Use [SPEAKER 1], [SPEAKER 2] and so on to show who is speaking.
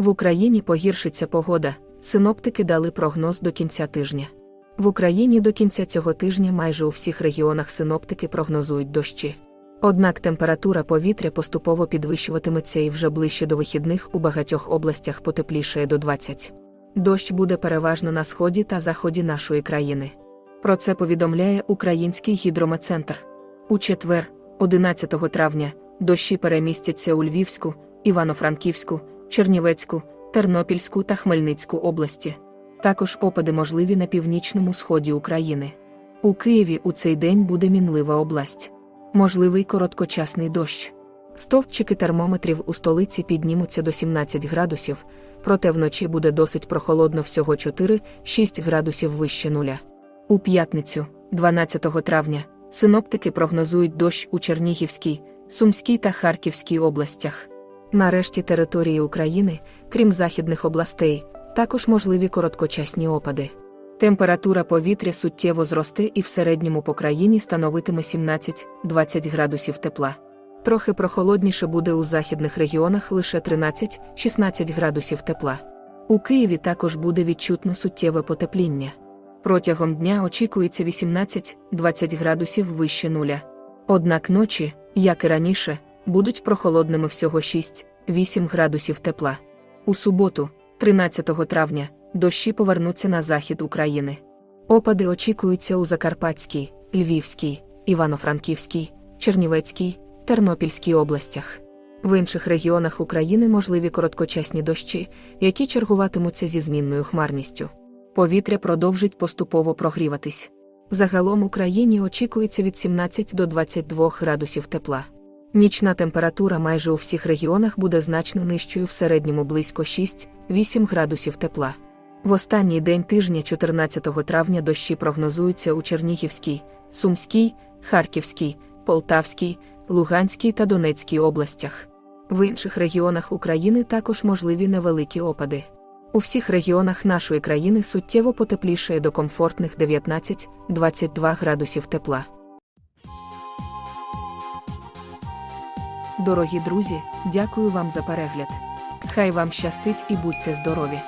[SPEAKER 1] В Україні погіршиться погода. Синоптики дали прогноз до кінця тижня. В Україні до кінця цього тижня майже у всіх регіонах синоптики прогнозують дощі. Однак температура повітря поступово підвищуватиметься і вже ближче до вихідних у багатьох областях потеплішає до 20. Дощ буде переважно на сході та заході нашої країни. Про це повідомляє Український гідрометцентр. У четвер, 11 травня, дощі перемістяться у Львівську, Івано-Франківську, Чернівецьку, Тернопільську та Хмельницьку області. Також опади можливі на північному сході України. У Києві у цей день буде мінлива область. Можливий короткочасний дощ. Стовпчики термометрів у столиці піднімуться до 17 градусів, проте вночі буде досить прохолодно всього 4-6 градусів вище нуля. У п'ятницю, 12 травня, синоптики прогнозують дощ у Чернігівській, Сумській та Харківській областях. Нарешті території України, крім західних областей, також можливі короткочасні опади. Температура повітря суттєво зросте і в середньому по країні становитиме 17-20 градусів тепла. Трохи прохолодніше буде у західних регіонах лише 13-16 градусів тепла. У Києві також буде відчутно суттєве потепління. Протягом дня очікується 18-20 градусів вище нуля. Однак ночі, як і раніше, будуть прохолодними всього 6-8 градусів тепла. У суботу, 13 травня, дощі повернуться на захід України. Опади очікуються у Закарпатській, Львівській, Івано-Франківській, Чернівецькій, Тернопільській областях. В інших регіонах України можливі короткочасні дощі, які чергуватимуться зі змінною хмарністю. Повітря продовжить поступово прогріватись. Загалом у країні очікується від 17 до 22 градусів тепла. Нічна температура майже у всіх регіонах буде значно нижчою в середньому близько 6-8 градусів тепла. В останній день тижня, 14 травня, дощі прогнозуються у Чернігівській, Сумській, Харківській, Полтавській, Луганській та Донецькій областях. В інших регіонах України також можливі невеликі опади. У всіх регіонах нашої країни суттєво потеплішає до комфортних 19-22 градусів тепла. Дорогі друзі, дякую вам за перегляд. Хай вам щастить і будьте здорові!